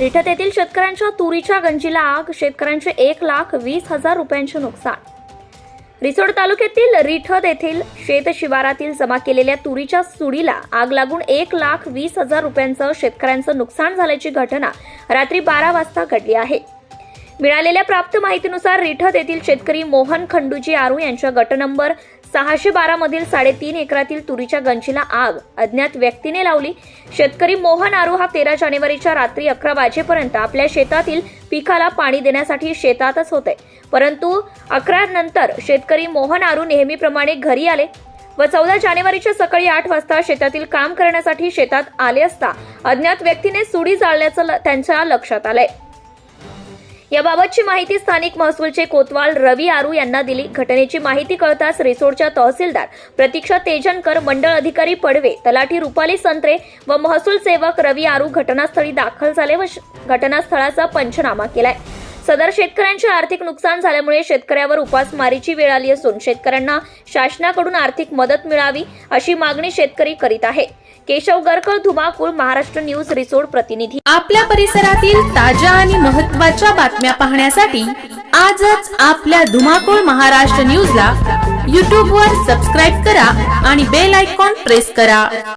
रिठत येथील शेतकऱ्यांच्या तुरीच्या गंजीला आग शेतकऱ्यांचे एक लाख वीस हजार रुपयांचे नुकसान. रिसोड तालुक्यातील रिठद येथील शेत शिवारातील जमा केलेल्या तुरीच्या सुडीला आग लागून एक लाख वीस हजार रुपयांचं शेतकऱ्यांचं नुकसान झाल्याची घटना रात्री बारा वाजता घडली आहे. मिळालेल्या प्राप्त माहितीनुसार रिठद येथील शेतकरी मोहन खंडूजी आरू यांच्या गट नंबर सहाशे बारा मधील साडेतीन एकरातील तुरीच्या गंजीला आग. अज्ञात व्यक्तीने लावली. शेतकरी मोहन आरू हा तेरा जानेवारीच्या रात्री अकरा वाजेपर्यंत आपल्या शेतातील पिकाला पाणी देण्यासाठी शेतातच होते. परंतु अकरा नंतर शेतकरी मोहन आरू नेहमीप्रमाणे घरी आले व चौदा जानेवारीच्या सकाळी आठ वाजता शेतातील काम करण्यासाठी शेतात आले असता अज्ञात व्यक्तीने सुडी जाळल्याचं ल- त्यांच्या लक्षात आलंय. याबाबतची माहिती स्थानिक महसूलचे कोतवाल रवी आरू यांना दिली. घटनेची माहिती कळताच रिसोडच्या तहसीलदार प्रतीक्षा तेजनकर मंडळ अधिकारी पडवे तलाठी रुपाली संत्रे व महसूल सेवक रवी आरू घटनास्थळी दाखल झाले व श- घटनास्थळाचा पंचनामा केलाय. सदर शेतकऱ्यांचे आर्थिक नुकसान झाल्यामुळे शेतकऱ्यावर उपासमारीची वेळ आली असून शेतकऱ्यांना शासनाकडून आर्थिक मदत मिळावी अशी मागणी शेतकरी करीत आहे. केशव गरकर धुमाकूळ महाराष्ट्र न्यूज रिसोड प्रतिनिधी. आपल्या परिसरातील ताज्या आणि महत्त्वाच्या बातम्या पाहण्यासाठी आजच आपल्या धुमाकूळ महाराष्ट्र न्यूजला यूट्यूबवर सबस्क्राईब करा आणि बेल आयकॉन प्रेस करा.